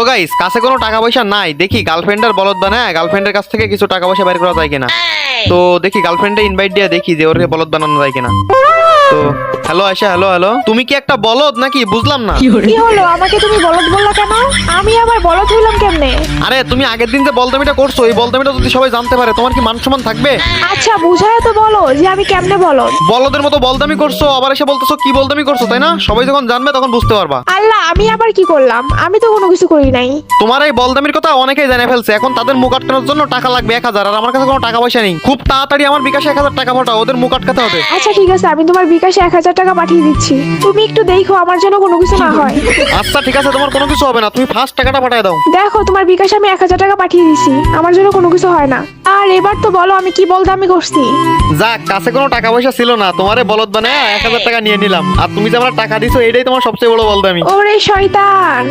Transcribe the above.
তো গাইস কাছে কোনো টাকা পয়সা নাই। দেখি গার্লফ্রেন্ডের বলদ বানায় গার্লফ্রেন্ডের কাছ থেকে কিছু টাকা পয়সা বের করা যায় কিনা। তো দেখি গার্লফ্রেন্ডে ইনভাইট দিয়ে দেখি যে ওরে বলদ বানানো যায় কিনা। তো হ্যালো আয়শা হ্যালো হ্যালো তুমি কি একটা বলদ নাকি? বুঝলাম না। কি হলো? আমাকে তুমি বলদ বললা কেন? আমি আবার বলদ হইলাম কেমনে? আরে তুমি আগের দিন যে বলদামিটা করছ এই বলদামিটা যদি সবাই জানতে পারে তোমার কি মান সম্মান থাকবে? আচ্ছা বুঝায় তো বলো যে আমি কেমনে বলদ। বলদের মতো বলদামি করছ আবার এসে বলতেছো কি বলদামি করছ তাই না? সবাই যখন জানবে তখন বুঝতে পারবা। আল্লাহ আমি আবার কি করলাম? আমি তো কোনো কিছু করি নাই। তোমার এই বলদামির কথা অনেকেই জেনে ফেলছে। এখন তাদের মুখ আটকানোর জন্য টাকা লাগবে এক হাজার আর আমার কাছে কোনো টাকা পয়সা নেই। খুব তাড়াতাড়ি আমার বিকাশে এক হাজার টাকা পাঠাও ওদের মুখ আটকাতে হবে। আচ্ছা ঠিক আছে আমি তোমার বিকাশে এক হাজার টাকা পাঠিয়ে দিচ্ছি। তুমি একটু দেখো আমার জন্য কোনো কিছু না হয়। আচ্ছা ঠিক আছে তোমার কোনো কিছু হবে না। তুমি ফার্স্ট টাকাটা পাঠিয়ে দাও। দেখো তোমার বিকাশে আমি এক হাজার টাকা পাঠিয়ে দিচ্ছি আমার জন্য কোনো কিছু হয় না। আর এবার তো বলো আমি কি বলতে আমি করছি। যাক কাছে কোনো টাকা পয়সা ছিল না তোমারে বলদ বানায় এক হাজার টাকা নিয়ে নিলাম। আর তুমি যে আমার টাকা দিছো এটাই তোমার সবচেয়ে বড় বলদামি। ওরে শয়তান!